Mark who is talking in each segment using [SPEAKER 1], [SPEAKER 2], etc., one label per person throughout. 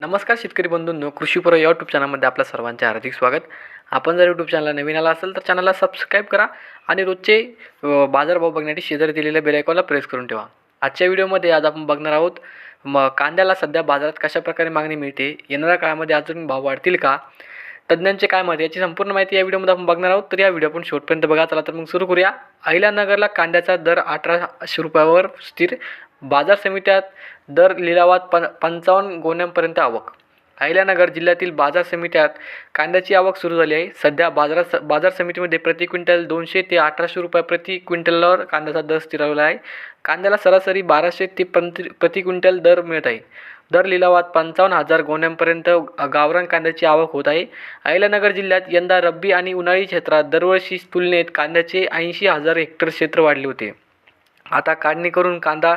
[SPEAKER 1] नमस्कार शेतकरी बंधूंनो कृषीपुर या यूट्यूब चॅनलमध्ये आपल्या सर्वांचे हार्दिक स्वागत. आपण जर यूट्यूब चॅनलला नवीन आला असेल तर चॅनलला सबस्क्राईब करा आणि रोजचे बाजारभाव बघण्यासाठी शेजारी दिलेल्या बेलायकॉनला प्रेस करून ठेवा. आजच्या व्हिडिओमध्ये आज आपण बघणार आहोत म कांद्याला सध्या बाजारात कशा प्रकारे मागणी मिळते येणाऱ्या काळामध्ये अजून भाव वाढतील का तज्ज्ञांचे काय मत याची संपूर्ण माहिती या व्हिडिओमध्ये आपण बघणार आहोत. तर या व्हिडिओ आपण शेवटपर्यंत बघा. चला तर मग सुरू करूया. अहिल्यानगरला कांद्याचा दर अठराशे रुपयावर स्थिर बाजार समित्यात दर लिलावात पं पंचावन्न गोण्यांपर्यंत आवक. अहिल्यानगर जिल्ह्यातील बाजार समित्यात कांद्याची आवक सुरू झाली आहे. सध्या बाजारात बाजार समितीमध्ये प्रति क्विंटल दोनशे ते अठराशे रुपये प्रति क्विंटलवर कांद्याचा दर स्थिरावला आहे. कांद्याला सरासरी बाराशे ते प्रति प्रति क्विंटल दर मिळत आहे. दर लिलावात पंचावन्न हजार गोण्यांपर्यंत गावरान कांद्याची आवक होत आहे. अहिल्यानगर जिल्ह्यात यंदा रब्बी आणि उन्हाळी क्षेत्रात दरवर्षी तुलनेत कांद्याचे ऐंशी हजार हेक्टर क्षेत्र वाढले होते. आता काढणी करून कांदा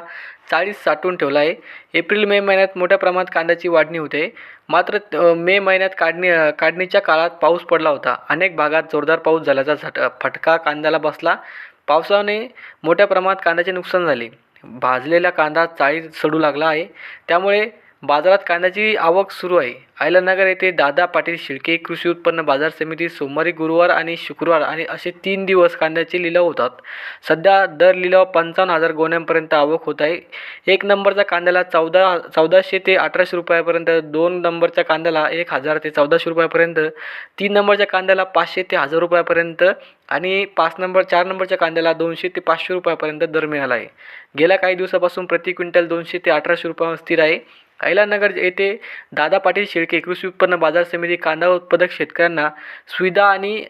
[SPEAKER 1] चाळीस साठवून ठेवला आहे. एप्रिल मे महिन्यात मोठ्या प्रमाणात कांद्याची वाढणी होते. मात्र मे महिन्यात काढणी काढणीच्या काळात पाऊस पडला होता. अनेक भागात जोरदार पाऊस झाल्याचा झट फटका कांद्याला बसला. पावसाने मोठ्या प्रमाणात कांद्याचे नुकसान झाले. भाजलेला कांदा चाळीत सडू लागला आहे. त्यामुळे बाजारात कांद्याची आवक सुरू आहे. अहिल्यानगर येथे दादा पाटील शिळके कृषी उत्पन्न बाजार समिती सोमवारी गुरुवार आणि शुक्रवार आणि असे तीन दिवस कांद्याचे लिलाव होतात. सध्या दर लिलाव पंचावन्न हजार गोण्यांपर्यंत आवक होत आहे. एक नंबरच्या कांद्याला चौदा चौदाशे ते अठराशे रुपयापर्यंत दोन नंबरच्या कांद्याला एक हजार ते चौदाशे रुपयापर्यंत तीन नंबरच्या कांद्याला पाचशे ते हजार रुपयापर्यंत आणि पाच नंबर चार नंबरच्या कांद्याला दोनशे ते पाचशे रुपयापर्यंत दर मिळाला आहे. गेल्या काही दिवसापासून प्रति क्विंटल दोनशे ते अठराशे रुपयावर स्थिर आहे. अहिलानगर येथे दादा पाटील शेळके कृषी उत्पन्न बाजार समिती कांदा उत्पादक शेतकऱ्यांना सुविधा आणि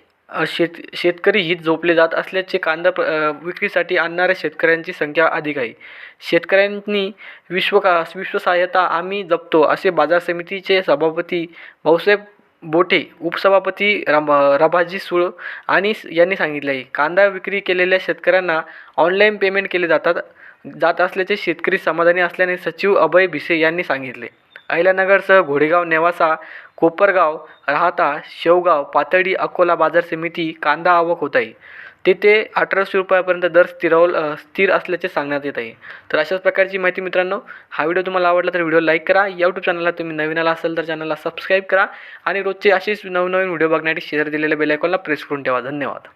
[SPEAKER 1] शेत शेतकरी हित जोपले जात असल्याचे कांदा प्र विक्रीसाठी आणणाऱ्या शेतकऱ्यांची संख्या अधिक आहे. शेतकऱ्यांनी विश्वका विश्वसहाय्यता आम्ही जपतो असे बाजार समितीचे सभापती भाऊसाहेब बोठे उपसभापती रम रभाजी सुळ आणि यांनी सांगितले आहे. कांदा विक्री केलेल्या शेतकऱ्यांना ऑनलाईन पेमेंट केले जातात. जात असल्याचे शेतकरी समाधानी असल्याने सचिव अभय भिसे यांनी सांगितले. अहिल्यानगरसह घोडेगाव नेवासा कोपरगाव राहता शेवगाव पातळी अकोला बाजार समिती कांदा आवक होत आहे. तेथे अठराशे रुपयापर्यंत दर स्थिरावल स्थिर असल्याचे सांगण्यात येत आहे. तर अशाच प्रकारची माहिती मित्रांनो हा व्हिडिओ तुम्हाला आवडला तर व्हिडिओ लाईक करा. यूट्यूब चॅनलला तुम्ही नवीन आला असेल तर चॅनलला सबस्क्राईब करा आणि रोजचे असेच नवनवीन व्हिडिओ बघण्यासाठी शेअर दिलेल्या बेल आयकॉनला प्रेस करून ठेवा. धन्यवाद.